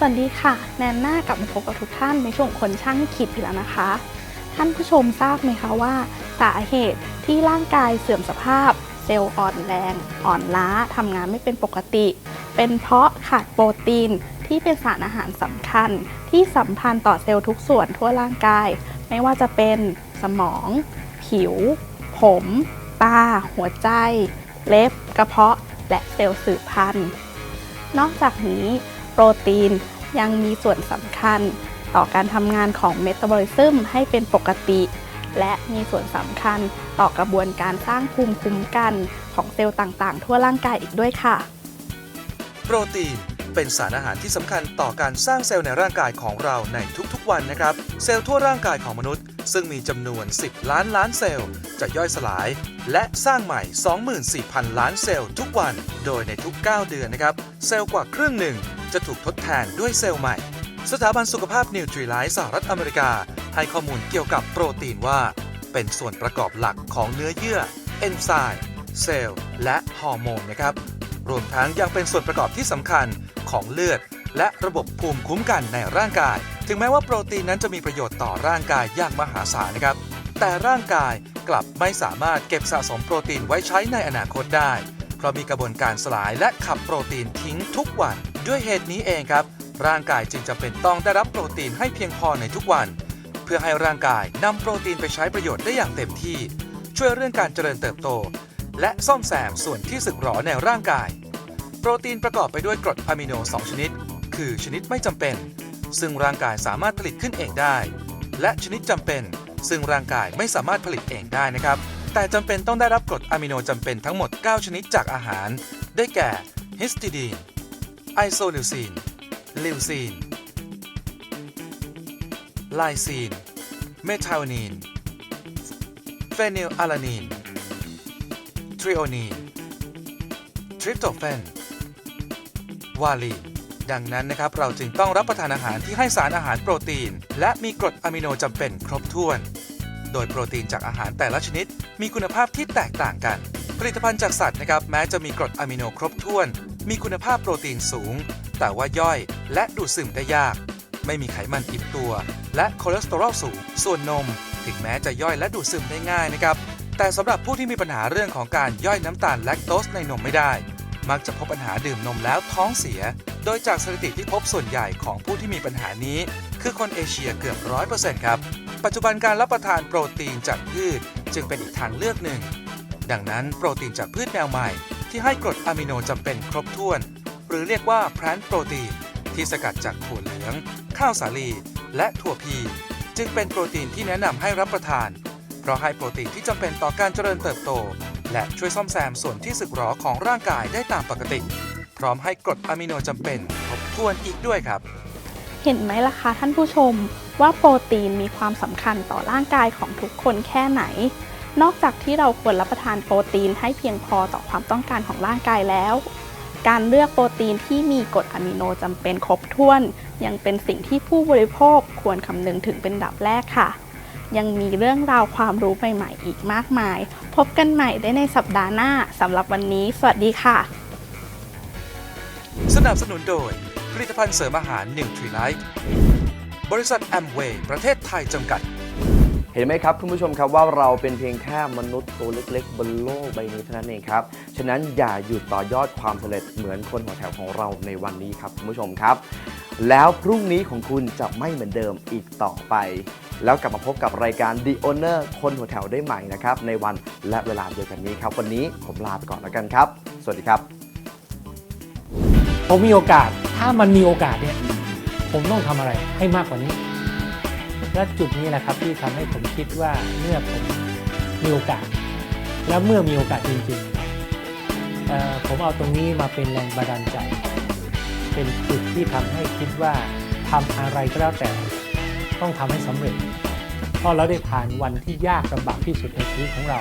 สวัสดีค่ะ แนนหน่ากลับมาพบกับทุกท่านในช่วงคนช่างคิดอีกแล้วนะคะ ท่านผู้ชมทราบไหมคะว่า สาเหตุที่ร่างกายเสื่อมสภาพ เซลล์อ่อนแรง อ่อนล้าทำงานไม่เป็นปกติ เป็นเพราะขาดโปรตีนที่เป็นสารอาหารสำคัญ ที่สัมพันธ์ต่อเซลล์ทุกส่วนทั่วร่างกาย ไม่ว่าจะเป็นสมอง ผิว ผม ตา หัวใจ เล็บ กระเพาะ และเซลล์สืบพันธุ์ นอกจากนี้ รตีน ยังมีส่วนสำคัญต่อการทำงานของเมตาบอลิซึมให้เป็นปกติ และมีส่วนสำคัญต่อกระบวนการสร้างภูมิคุ้มกันของเซลล์ต่างๆ ทั่วร่างกายอีกด้วยค่ะ โปรตีนเป็นสารอาหารที่สำคัญต่อการสร้างเซลล์ในร่างกายของเราในทุกๆวันนะครับ เซลล์ทั่วร่างกายของมนุษย์ ซึ่งมีจำนวน 10 ล้านล้านเซลล์ จะย่อยสลาย และสร้างใหม่ 24,000 ล้านเซลล์ทุกวัน โดยในทุก 9 เดือนนะครับ เซลล์กว่าครึ่งหนึ่ง จะถูกทดแทนด้วยเซลล์ใหม่ สถาบันสุขภาพนิวทรีไลท์สหรัฐอเมริกา ให้ข้อมูลเกี่ยวกับโปรตีนว่า เป็นส่วนประกอบหลักของเนื้อเยื่อ เอนไซม์เซลล์ และฮอร์โมนนะครับ รวมทั้งยังเป็นส่วนประกอบที่สำคัญของเลือด และระบบภูมิคุ้มกันในร่างกาย ถึงแม้ว่าโปรตีนนั้นจะมีประโยชน์ต่อร่างกายอย่างมหาศาลนะครับ แต่ร่างกายกลับไม่สามารถเก็บสะสมโปรตีนไว้ใช้ในอนาคตได้ เพราะมีกระบวนการสลายและขับโปรตีนทิ้งทุกวัน ด้วยเหตุนี้เองครับ ร่างกายจึงจำเป็นต้องได้รับโปรตีนให้เพียงพอในทุกวัน เพื่อให้ร่างกายนำโปรตีนไปใช้ประโยชน์ได้อย่างเต็มที่ ช่วยเรื่องการเจริญเติบโต และซ่อมแซมส่วนที่สึกหรอในร่างกาย โปรตีนประกอบไปด้วยกรดอะมิโน 2 ชนิด คือชนิดไม่จำเป็น ซึ่งร่างกายสามารถผลิตขึ้นเองได้ และชนิดจำเป็น ซึ่งร่างกายไม่สามารถผลิตเองได้นะครับแต่จำเป็นต้องได้รับกรดอะมิโนจำเป็นทั้งหมด 9 ชนิดจากอาหาร ได้แก่ฮิสติดีน ไอโซลิวซีน ลิวซีน ไลซีน เมทาโอนีน เฟนิลอะลานีน ทริโอนีน ทริปโตเฟน วาลีน ดังนั้นนะครับเราจึงต้องรับประทานอาหารที่ให้สารอาหารโปรตีน และมีกรดอะมิโนจำเป็นครบถ้วน โดยโปรตีนจากอาหารแต่ละชนิด มีคุณภาพที่แตกต่างกัน ผลิตภัณฑ์จากสัตว์นะครับแม้จะมีกรดอะมิโนครบถ้วน มีคุณภาพโปรตีนสูง แต่ว่าย่อยและดูดซึมได้ยาก ไม่มีไขมันอิ่มตัว และคอเลสเตอรอลสูง ส่วนนม ถึงแม้จะย่อยและดูดซึมได้ง่ายนะครับแต่สำหรับผู้ที่มีปัญหาเรื่องของการย่อยน้ำตาลแลคโตสในนมไม่ได้ มักจะพบปัญหาดื่มนมแล้วท้องเสีย ดยจากสถิติที่พบส่วนใหญ่ของผู้ที่มีปัญหานี้ คือคนเอเชียเกือบร้อยเปอร์เซ็นต์ครับ ปัจจุบันการรับประทานโปรตีนจากพืชจึงเป็นอีกทางเลือกหนึ่ง ดังนั้นโปรตีนจากพืชแนวใหม่ ที่ให้กรดอะมิโนจำเป็นครบถ้วน หรือเรียกว่าแพลนโปรตีนที่สกัดจากถั่วเหลือง ข้าวสาลี และถั่วพี จึงเป็นโปรตีนที่แนะนำให้รับประทาน เพราะให้โปรตีนที่จำเป็นต่อการเจริญเติบโต และช่วยซ่อมแซมส่วนที่สึกหรอของร่างกายได้ตามปกติ พร้อมให้กรดอะมิโนจำเป็นครบถ้วนอีกด้วยครับ เห็นไหมล่ะคะท่านผู้ชมว่าโปรตีนมีความสำคัญต่อร่างกายของทุกคนแค่ไหน นอกจากที่เราควรรับประทานโปรตีนให้เพียงพอต่อความต้องการของร่างกายแล้ว การเลือกโปรตีนที่มีกรดอะมิโนจำเป็นครบถ้วน ยังเป็นสิ่งที่ผู้บริโภคควรคำนึงถึงเป็นดับแรกค่ะ ยังมีเรื่องราวความรู้ใหม่ๆอีกมากมาย พบกันใหม่ได้ในสัปดาห์หน้าสำหรับวันนี้ สวัสดีค่ะ สนับสนุนโดย ผลิตภัณฑ์เสริมอาหารนิวทรีไลท์บริษัทแอมเวย์ประเทศไทยจำกัด เห็นไหมครับคุณผู้ชมครับว่าเราเป็นเพียงแค่มนุษย์ตัวเล็กๆ บนโลกใบนี้เท่านั้นเองครับ ฉะนั้นอย่าหยุดต่อยอดความสำเร็จเหมือนคนหัวแถวของเราในวันนี้ครับคุณผู้ชมครับ แล้วพรุ่งนี้ของคุณจะไม่เหมือนเดิมอีกต่อไป แล้วกลับมาพบกับรายการ The Owner คนหัวแถวได้ใหม่นะครับในวันและเวลาเดียวกันนี้ครับ วันนี้ผมลาไปก่อนแล้วกันครับ สวัสดีครับ ผมมีโอกาสถ้ามันมีโอกาสเนี่ยผมต้องทำอะไรให้มากกว่านี้ และจุดนี้แหละครับที่ทำให้ผมคิดว่าเมื่อผมมีโอกาส แล้วเมื่อมีโอกาสจริงๆผมเอาตรงนี้มาเป็นแรงบันดาลใจ เป็นจุดที่ทำให้คิดว่าทำอะไรก็แล้วแต่ต้องทำให้สำเร็จ เพราะเราได้ผ่านวันที่ยากลำบากที่สุดในชีวิตของเรา